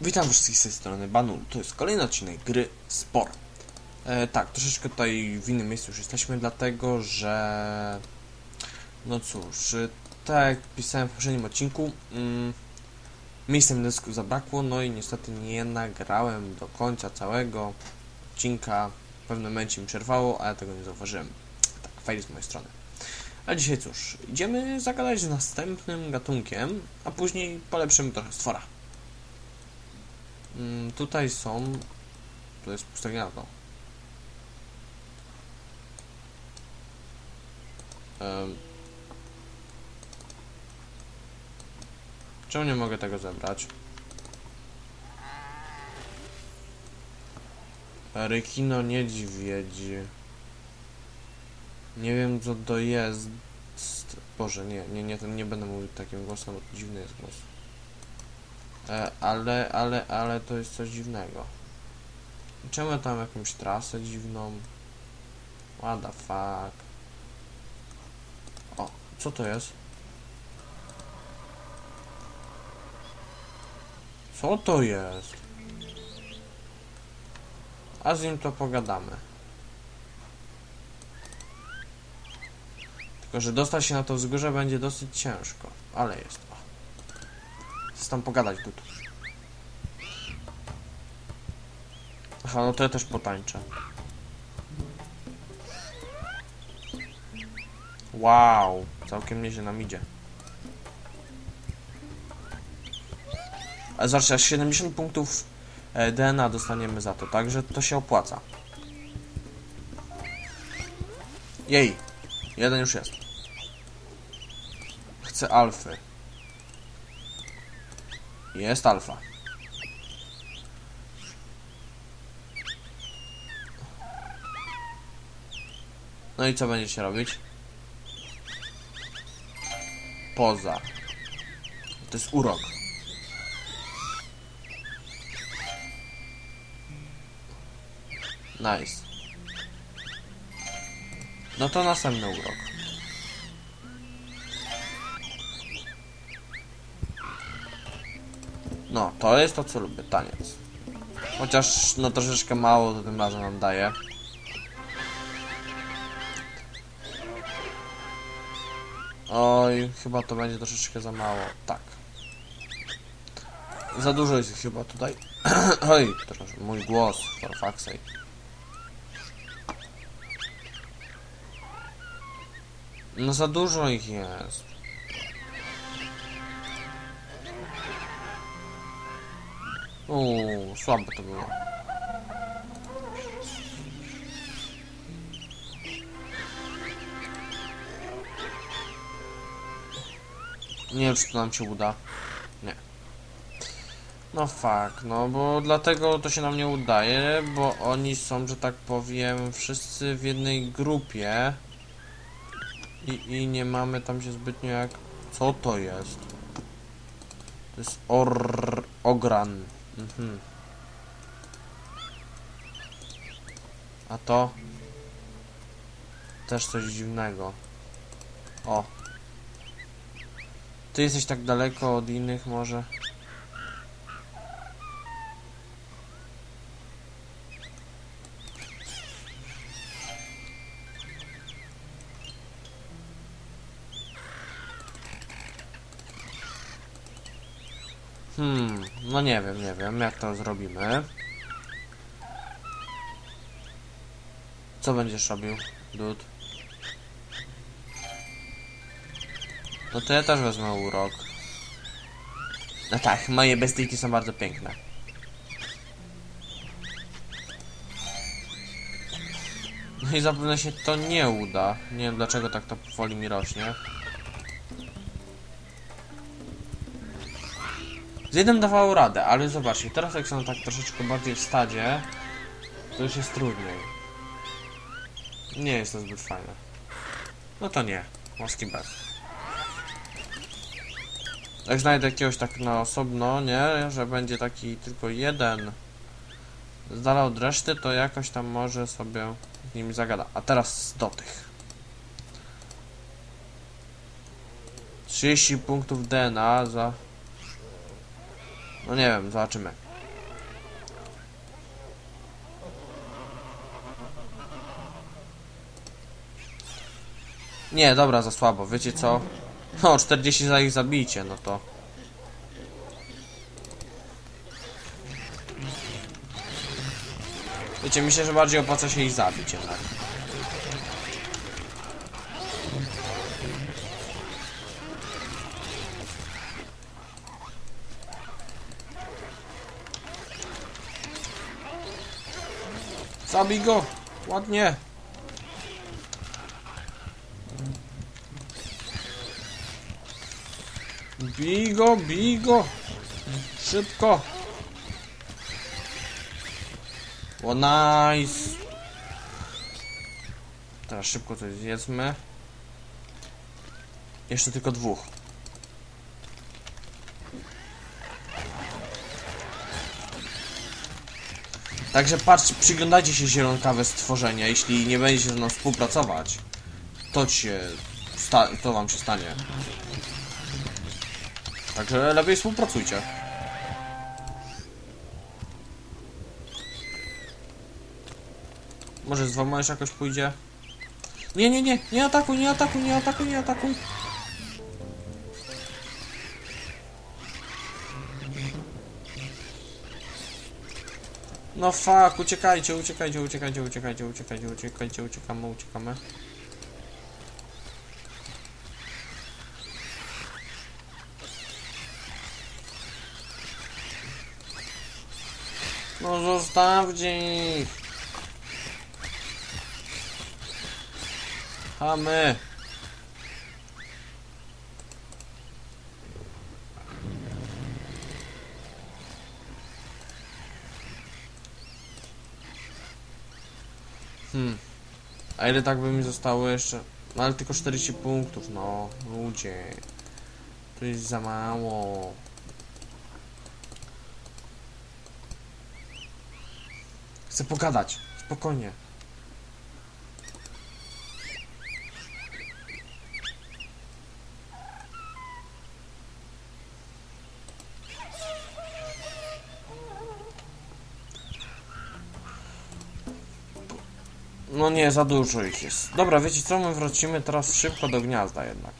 Witam wszystkich z tej strony Banul. To jest kolejny odcinek gry Sport. E, tak, troszeczkę tutaj w innym miejscu już jesteśmy, dlatego że... No cóż, tak jak pisałem w poprzednim odcinku, mm, miejsca mi dysku zabrakło, no i niestety nie nagrałem do końca całego odcinka. W pewnym momencie mi przerwało, a ja tego nie zauważyłem. Tak, fajnie z mojej strony. A dzisiaj cóż, idziemy zagadać z następnym gatunkiem, a później polepszymy trochę stwora. Mm, tutaj są. To jest puste gniazdo. Em. Czemu nie mogę tego zebrać? Rekino niedźwiedź. Nie wiem co to jest. Boże, nie, nie, nie, nie będę mówił takim głosem, bo dziwny jest głos. E, ale, ale, ale to jest coś dziwnego. Czemu tam jakąś trasę dziwną? What the fuck? O, co to jest? Co to jest? A z nim to pogadamy. Tylko, że dostać się na to wzgórze będzie dosyć ciężko, ale jest. Tam pogadać tu. Aha, no to ja też potańczę. Wow, całkiem nieźle nam idzie. A zobaczcie, aż 70 punktów e, DNA dostaniemy za to, także to się opłaca. Jej, jeden już jest. Chcę alfy. Jest alfa. No i co będziecie robić? Poza. To jest urok. Nice. No to następny urok. No, to jest to, co lubię, taniec. Chociaż, no troszeczkę mało to tym razem nam daje. Oj, chyba to będzie troszeczkę za mało. Tak. Za dużo jest chyba tutaj. Oj, mój głos, for fuck's sake. No za dużo ich jest. Uuu, słabo to było. Nie wiem, czy to nam się uda. Nie. No fuck, no bo dlatego to się nam nie udaje, bo oni są, że tak powiem, wszyscy w jednej grupie. I, i nie mamy tam się zbytnio jak... Co to jest? To jest or... ogran. Mhm. A to? Też coś dziwnego. O. Ty jesteś tak daleko od innych może? Hmm, no nie wiem, nie wiem, jak to zrobimy. Co będziesz robił, Dud? No to ja też wezmę urok. No tak, moje bestyjki są bardzo piękne. No i zapewne się to nie uda. Nie wiem dlaczego tak to powoli mi rośnie. Z jednym dawało radę, ale zobaczcie, teraz jak są tak troszeczkę bardziej w stadzie, to już jest trudniej. Nie jest to zbyt fajne. No to nie. Morski bez. Jak znajdę jakiegoś tak na osobno, nie? Że będzie taki tylko jeden z dala od reszty, to jakoś tam może sobie z nimi zagada. A teraz do tych. 30 punktów DNA za... No nie wiem, zobaczymy. Nie, dobra, za słabo. Wiecie co? No, 40 za ich zabicie, no to... Wiecie, myślę, że bardziej opłaca się ich zabić jednak. Zabij go! Ładnie! Bij go, bij go! Szybko! O, nice! Teraz szybko to zjedzmy. Jeszcze tylko dwóch. Także patrz, przyglądajcie się zielonkawe stworzenia. Jeśli nie będziecie ze mną współpracować, to się to wam się stanie. Także lepiej współpracujcie. Może z już jakoś pójdzie? Nie, nie, nie, nie atakuj, nie atakuj, nie atakuj, nie atakuj. No fuck, uciekajcie, uciekajcie, uciekajcie, uciekajcie, uciekajcie, uciekajcie, uciekamy, uciekamy. No zostawcie ich. Chamy. Hmm. A ile tak by mi zostało jeszcze? No ale tylko 40 punktów, no. Ludzie. To jest za mało. Chcę pogadać. Spokojnie. No nie, za dużo ich jest. Dobra, wiecie co? My wrócimy teraz szybko do gniazda jednak.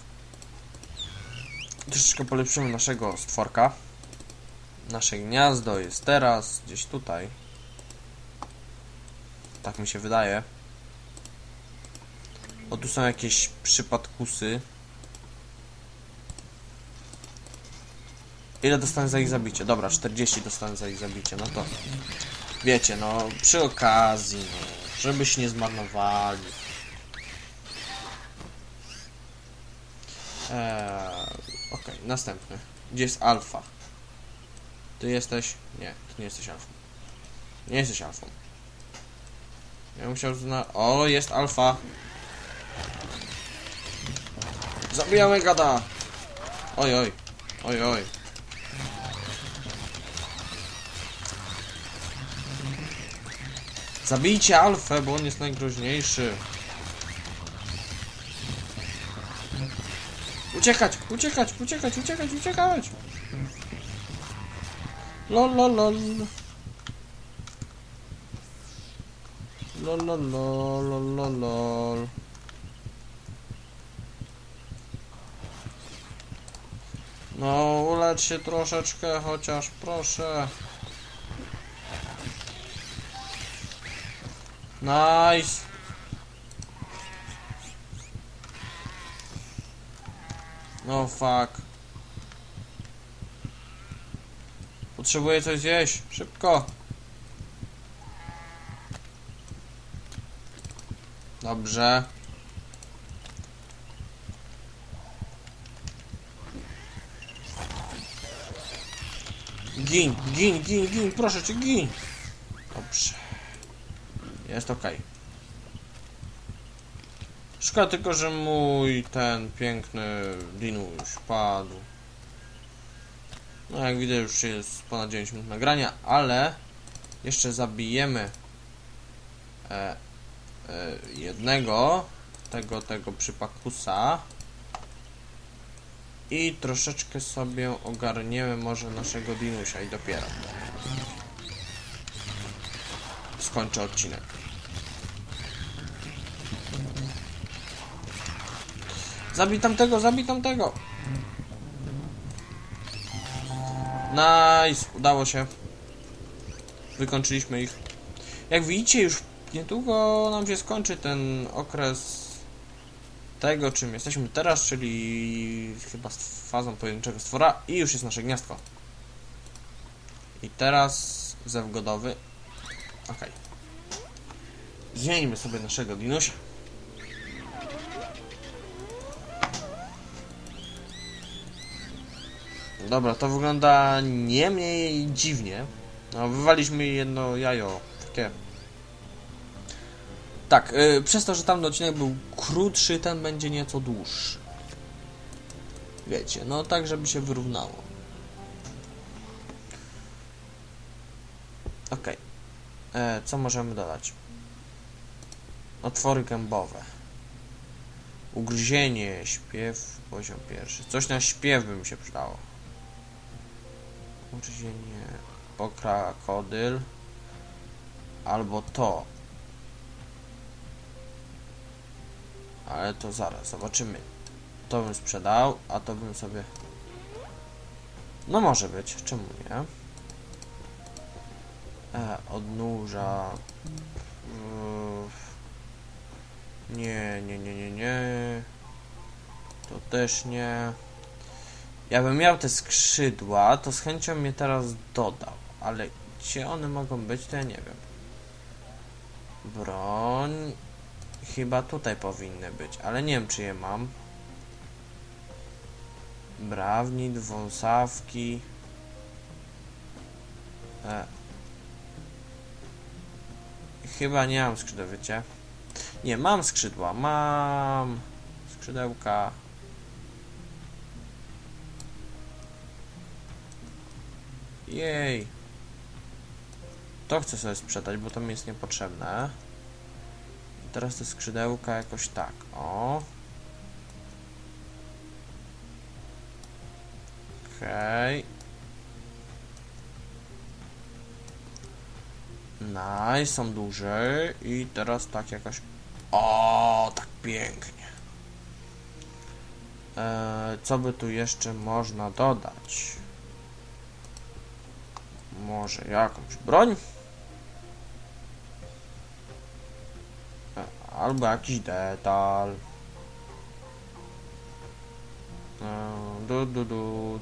Troszeczkę polepszymy naszego stworka. Nasze gniazdo jest teraz gdzieś tutaj. Tak mi się wydaje. O, tu są jakieś przypadkusy. Ile dostanę za ich zabicie? Dobra, 40 dostanę za ich zabicie, no to... Wiecie, no, przy okazji, no, żebyś nie zmarnowali. Eee, Okej, następny. Gdzie jest alfa? Ty jesteś? Nie, ty nie jesteś alfą. Nie jesteś alfą. Ja musiał zna... O, jest alfa. Zabijamy gada. Oj, oj. Oj, oj. Zabijcie alfę, bo on jest najgroźniejszy. Uciekać, uciekać, uciekać, uciekać, uciekać. Lol, lol, lol. Lol, lol, lol, lol. No, ulecz się troszeczkę, chociaż proszę. Nice. No fuck. Potrzebuję coś zjeść. Szybko. Dobrze. Gin, gin, gin, gin, proszę cię, gin. Dobrze. Jest ok. Szkoda tylko, że mój ten piękny dinuś padł. No jak widać już jest ponad 9 minut nagrania, ale jeszcze zabijemy e, e, jednego tego, tego przypakusa i troszeczkę sobie ogarniemy może naszego dinusia i dopiero skończę odcinek. Zabij tamtego, zabij tamtego! Nice! Udało się. Wykończyliśmy ich. Jak widzicie, już niedługo nam się skończy ten okres tego, czym jesteśmy teraz, czyli chyba z fazą pojedynczego stwora i już jest nasze gniazdko. I teraz zew godowy. Okej. Zmienimy sobie naszego dinusia. Dobra, to wygląda nie mniej dziwnie. No, wywaliśmy jedno jajo. Takie. Tak, y, przez to, że tamten odcinek był krótszy, ten będzie nieco dłuższy. Wiecie, no tak, żeby się wyrównało. Okej. E, Co możemy dodać? Otwory gębowe. Ugryzienie, śpiew, poziom pierwszy. Coś na śpiew by mi się przydało. Ugryzienie, pokrakodyl. Albo to. Ale to zaraz, zobaczymy. To bym sprzedał, a to bym sobie... No może być, czemu nie? E, odnóża... Nie, nie, nie, nie, nie. To też nie. Ja bym miał te skrzydła, to z chęcią mnie teraz dodał. Ale gdzie one mogą być, to ja nie wiem. Broń... Chyba tutaj powinny być, ale nie wiem czy je mam. Brawnit, wąsawki. E. Chyba nie mam skrzydeł, wiecie? Nie, mam skrzydła, mam skrzydełka. Jej. To chcę sobie sprzedać, bo to mi jest niepotrzebne. I teraz te skrzydełka jakoś tak, o. Okej. Nice, są duże i teraz tak jakoś... O, tak pięknie. Eee, co by tu jeszcze można dodać? Może jakąś broń? E, Albo jakiś detal. Eee, du, du, du.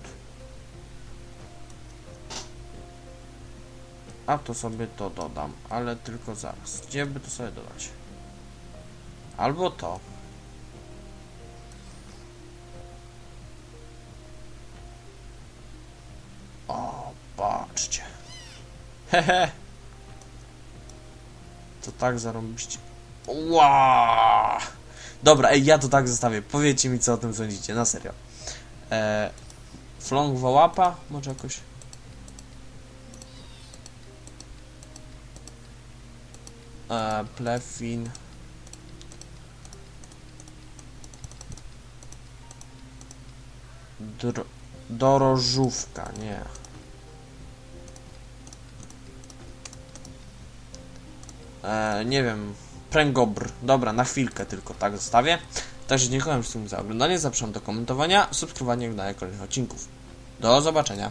A to sobie to dodam, ale tylko zaraz. Gdzie by to sobie dodać? Albo to. Hehe. To tak zarąbiście. Ła! Dobra, ej, ja to tak zostawię. Powiedzcie mi, co o tym sądzicie, na serio. E, flong wołapa? Może jakoś... E, plefin. Dro dorożówka, nie. E, nie wiem. Pręgobr. Dobra, na chwilkę tylko tak zostawię. Także dziękuję wszystkim za oglądanie. Zapraszam do komentowania, subskrybowania i oglądania kolejnych odcinków. Do zobaczenia.